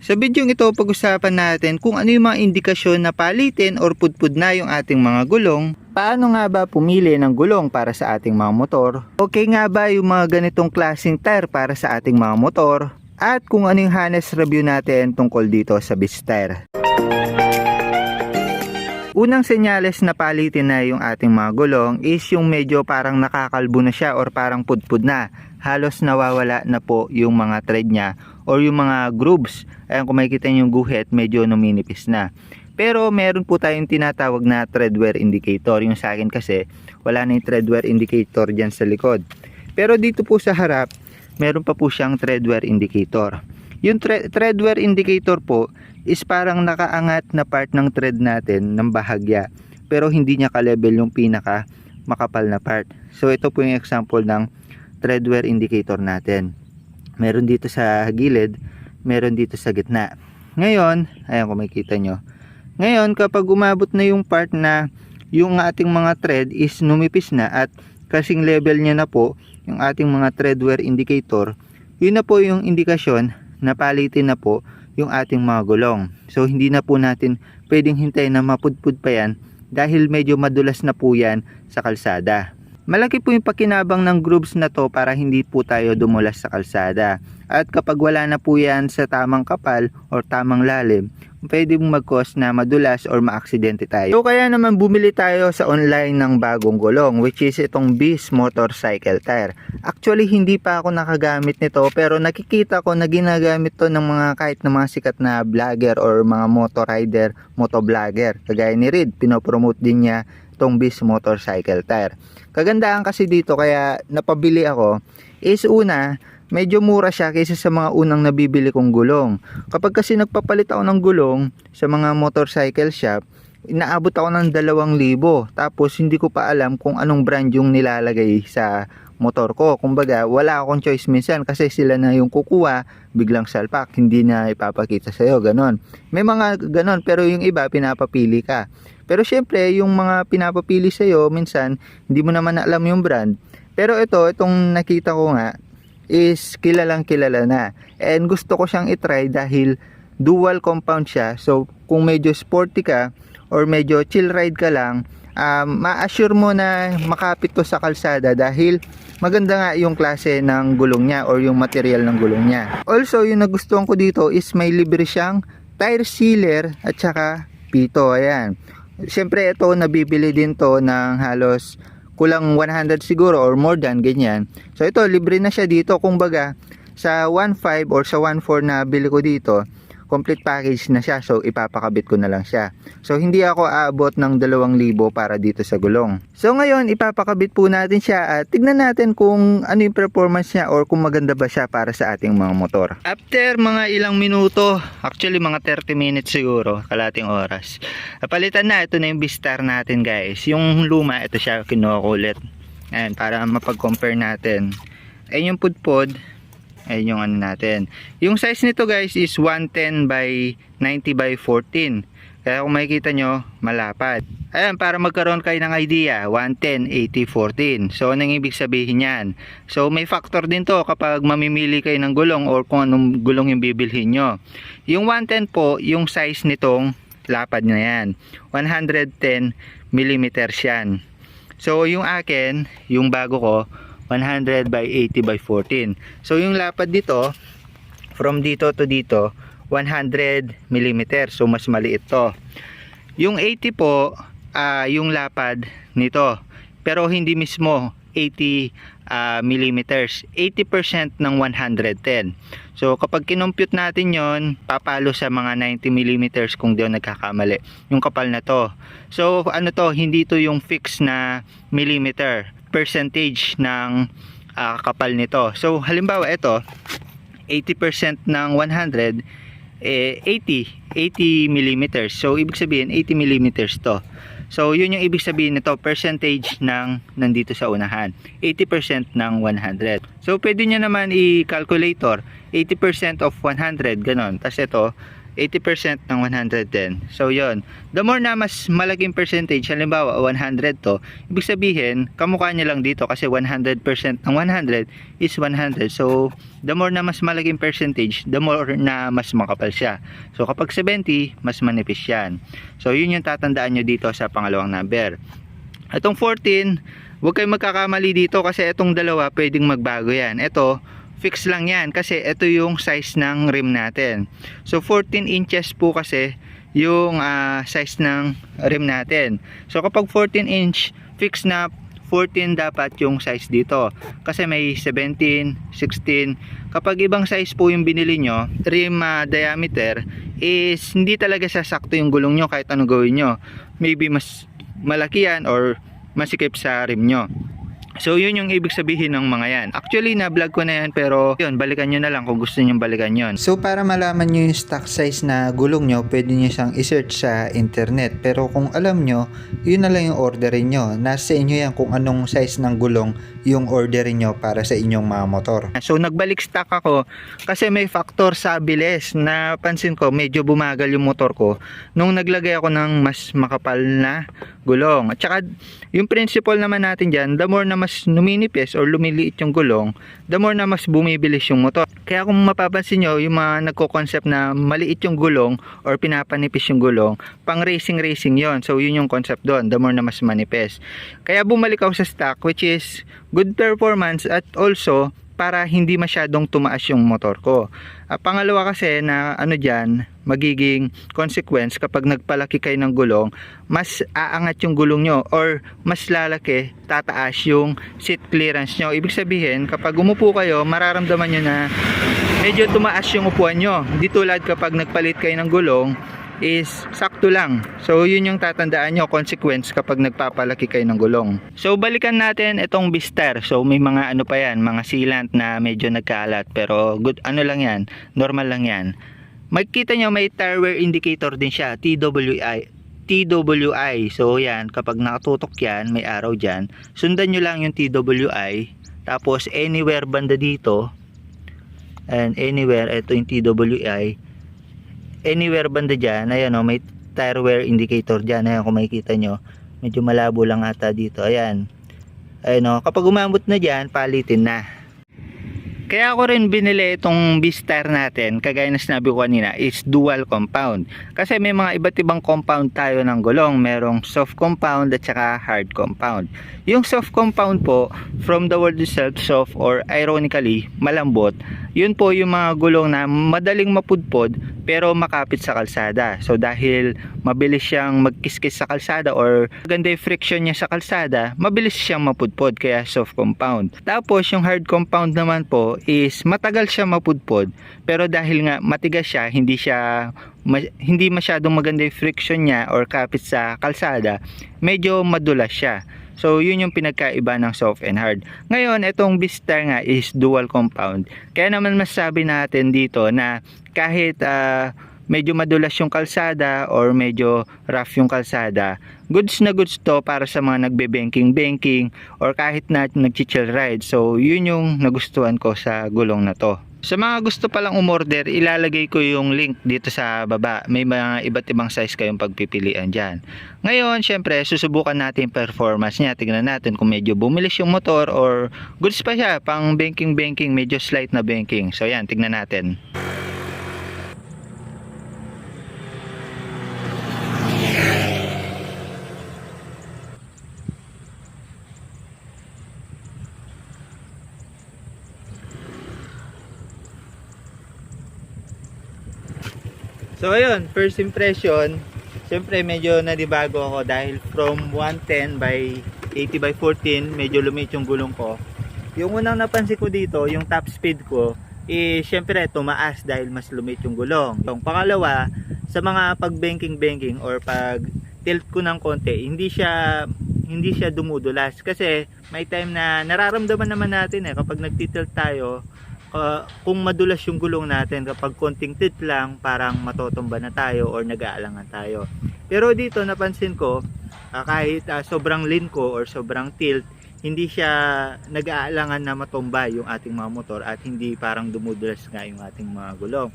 Sa video ito, pag-usapan natin kung ano yung mga indikasyon na palitin or pudpud na yung ating mga gulong. Paano nga ba pumili ng gulong para sa ating mga motor? Okay nga ba yung mga ganitong klaseng tire para sa ating mga motor? At kung ano yung harness review natin tungkol dito sa Beast Tire. Unang senyales na palitin na yung ating mga gulong is yung medyo parang nakakalbo na siya or parang pudpud na. Halos nawawala na po yung mga thread niya or yung mga grooves. Ayan kung makikita niyo yung guhit medyo numinipis na. Pero meron po tayong tinatawag na thread wear indicator. Yung sa akin kasi wala na yung thread wear indicator dyan sa likod. Pero dito po sa harap meron pa po siyang thread wear indicator. Yung thre- thread wear indicator po is parang nakaangat na part ng thread natin ng bahagya pero hindi niya ka-level yung pinaka makapal na part. So ito po yung example ng thread wear indicator natin. Meron dito sa gilid, meron dito sa gitna. Ngayon, ayan kung makikita nyo. Ngayon, kapag umabot na yung part na yung ating mga thread is numipis na at kasing level niya na po yung ating mga thread wear indicator, yun na po yung indikasyon na palitin na po yung ating mga gulong. So hindi na po natin pwedeng hintayin na mapudpud pa yan dahil medyo madulas na po yan sa kalsada. Malaki po yung pakinabang ng grooves na to para hindi po tayo dumulas sa kalsada. At kapag wala na po yan sa tamang kapal or tamang lalim, pwede mong mag-cause na madulas or maaksidente tayo. So kaya naman bumili tayo sa online ng bagong gulong which is itong Beast Motorcycle Tire. Actually hindi pa ako nakagamit nito pero nakikita ko na ginagamit to ng mga kahit ng mga sikat na vlogger or mga motor rider, motovlogger. Kagaya ni Reed, pinopromote din niya itong Beast Motorcycle Tire. Kagandahan kasi dito kaya napabili ako is una medyo mura siya kaysa sa mga unang nabibili kong gulong. Kapag kasi nagpapalit ako ng gulong sa mga motorcycle shop, inaabot ako ng 2,000 tapos hindi ko pa alam kung anong brand yung nilalagay sa motor ko. Kumbaga, wala akong choice minsan kasi sila na yung kukuha, biglang salpak, hindi na ipapakita sa'yo, ganon. May mga ganon, pero yung iba, pinapapili ka. Pero syempre, yung mga pinapapili sa'yo, minsan, hindi mo naman alam yung brand. Pero ito, itong nakita ko nga, is kilalang kilala na. And gusto ko siyang itry dahil dual compound siya. So, kung medyo sporty ka or medyo chill ride ka lang, um, ma-assure mo na makapit to sa kalsada dahil maganda nga yung klase ng gulong niya or yung material ng gulong niya. Also, yung nagustuhan ko dito is may libre siyang tire sealer at saka pito. Ayan. Siyempre, ito nabibili din to ng halos kulang 100 siguro or more than ganyan. So ito libre na siya dito kung baga sa 1.5 or sa 1.4 na bili ko dito complete package na siya so ipapakabit ko na lang siya. So hindi ako aabot ng 2,000 para dito sa gulong. So ngayon ipapakabit po natin siya at tignan natin kung ano yung performance niya or kung maganda ba siya para sa ating mga motor. After mga ilang minuto, actually mga 30 minutes siguro, kalating oras. Napalitan na ito na yung Vistar natin guys. Yung luma ito siya kinuha ko ulit. Ayan, para mapag-compare natin. Ayun yung pudpod, Ayan yung ano natin. Yung size nito guys is 110 by 90 by 14. Kaya kung makikita nyo, malapad. Ayan, para magkaroon kayo ng idea, 110, 80, 14. So, anong ibig sabihin yan? So, may factor din to kapag mamimili kayo ng gulong or kung anong gulong yung bibilhin nyo. Yung 110 po, yung size nitong lapad na yan. 110 mm yan. So, yung akin, yung bago ko, 100 by 80 by 14. So yung lapad dito from dito to dito 100 mm. So mas maliit to. Yung 80 po uh, yung lapad nito. Pero hindi mismo 80 uh, millimeters. 80% ng 110. So kapag kinompute natin yon papalo sa mga 90 millimeters kung di nagkakamali. Yung kapal na to. So ano to, hindi to yung fix na millimeter percentage ng uh, kapal nito. So halimbawa ito 80% ng 100 eh 80 80 millimeters. So ibig sabihin 80 millimeters to. So yun yung ibig sabihin nito percentage ng nandito sa unahan. 80% ng 100. So pwede niyo naman i-calculator 80% of 100 ganon. Tapos ito 80% ng 110. So yon. The more na mas malaking percentage, halimbawa 100 to, ibig sabihin, kamukha niya lang dito kasi 100% ng 100 is 100. So the more na mas malaking percentage, the more na mas makapal siya. So kapag 70, mas manipis yan. So yun yung tatandaan nyo dito sa pangalawang number. Itong 14, huwag kayong magkakamali dito kasi itong dalawa pwedeng magbago yan. Ito, fix lang yan kasi ito yung size ng rim natin. So 14 inches po kasi yung ah, size ng rim natin. So kapag 14 inch, fix na 14 dapat yung size dito. Kasi may 17, 16. Kapag ibang size po yung binili nyo, rim ah, diameter, is hindi talaga sasakto yung gulong nyo kahit ano gawin nyo. Maybe mas malaki yan or masikip sa rim nyo. So yun yung ibig sabihin ng mga yan. Actually na-vlog ko na yan pero yun, balikan nyo na lang kung gusto nyo balikan yon. So para malaman nyo yung stock size na gulong nyo, pwede nyo siyang isearch sa internet. Pero kung alam nyo, yun na lang yung orderin nyo. Nasa inyo yan kung anong size ng gulong yung orderin nyo para sa inyong mga motor. So nagbalik stock ako kasi may factor sa bilis na pansin ko medyo bumagal yung motor ko nung naglagay ako ng mas makapal na gulong. At saka yung principle naman natin dyan, the more na mas numinipis or lumiliit yung gulong, the more na mas bumibilis yung motor. Kaya kung mapapansin nyo, yung mga nagko-concept na maliit yung gulong or pinapanipis yung gulong, pang racing-racing yon So yun yung concept doon, the more na mas manipis. Kaya bumalik ako sa stock which is good performance at also para hindi masyadong tumaas yung motor ko. Ah, pangalawa kasi na ano dyan, magiging consequence kapag nagpalaki kayo ng gulong, mas aangat yung gulong nyo or mas lalaki, tataas yung seat clearance nyo. Ibig sabihin, kapag umupo kayo, mararamdaman nyo na medyo tumaas yung upuan nyo. Di tulad kapag nagpalit kayo ng gulong, is sakto lang. So yun yung tatandaan nyo consequence kapag nagpapalaki kayo ng gulong. So balikan natin itong Bister. So may mga ano pa yan, mga sealant na medyo nagkaalat pero good ano lang yan, normal lang yan. Makikita nyo may tire wear indicator din siya, TWI. TWI. So yan, kapag nakatutok yan, may araw dyan. Sundan nyo lang yung TWI. Tapos anywhere banda dito, and anywhere, ito yung TWI anywhere banda dyan, ayan o, may tire wear indicator dyan, ayan kung makikita nyo, medyo malabo lang ata dito, ayan, ayan o, kapag umabot na dyan, palitin na. Kaya ako rin binili itong B-Star natin, kagaya na sinabi ko kanina, is dual compound. Kasi may mga iba't ibang compound tayo ng gulong. Merong soft compound at saka hard compound. Yung soft compound po, from the word itself, soft or ironically, malambot, yun po yung mga gulong na madaling mapudpod pero makapit sa kalsada. So dahil mabilis siyang magkiskis sa kalsada or maganda yung friction niya sa kalsada, mabilis siyang mapudpod kaya soft compound. Tapos yung hard compound naman po is matagal siya mapudpod pero dahil nga matigas siya, hindi siya ma- hindi masyadong maganda yung friction niya or kapit sa kalsada, medyo madulas siya. So, yun yung pinagkaiba ng soft and hard. Ngayon, itong Vistar nga is dual compound. Kaya naman masasabi natin dito na kahit ah, medyo madulas yung kalsada or medyo rough yung kalsada, goods na goods to para sa mga nagbe-banking-banking or kahit na nag-chill ride. So, yun yung nagustuhan ko sa gulong na to. Sa mga gusto palang umorder, ilalagay ko yung link dito sa baba. May mga iba't ibang size kayong pagpipilian dyan. Ngayon, syempre, susubukan natin yung performance niya. Tignan natin kung medyo bumilis yung motor or goods pa siya, pang banking-banking, medyo slight na banking. So yan, tignan natin. So ayun, first impression, syempre medyo nadibago ako dahil from 110 by 80 by 14, medyo lumit yung gulong ko. Yung unang napansin ko dito, yung top speed ko, eh syempre tumaas dahil mas lumit yung gulong. Yung pangalawa, sa mga pag-banking-banking or pag tilt ko ng konti, hindi siya hindi siya dumudulas kasi may time na nararamdaman naman natin eh kapag nagtitilt tayo uh, kung madulas yung gulong natin kapag konting tit lang parang matotomba na tayo or nag-aalangan tayo pero dito napansin ko uh, kahit uh, sobrang lean ko or sobrang tilt hindi siya nag-aalangan na matomba yung ating mga motor at hindi parang dumudulas nga yung ating mga gulong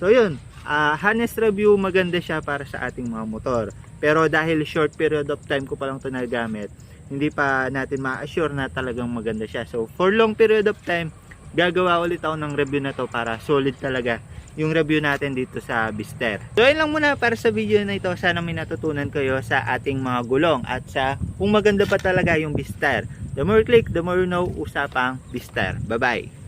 so yun Ah, honest review, maganda siya para sa ating mga motor. Pero dahil short period of time ko pa lang ito nagamit, hindi pa natin ma-assure na talagang maganda siya. So, for long period of time, gagawa ulit ako ng review na to para solid talaga yung review natin dito sa Bister. So, yun lang muna para sa video na ito. Sana may natutunan kayo sa ating mga gulong at sa kung maganda pa talaga yung Bister. The more click, the more you know, usapang Bister. Bye-bye!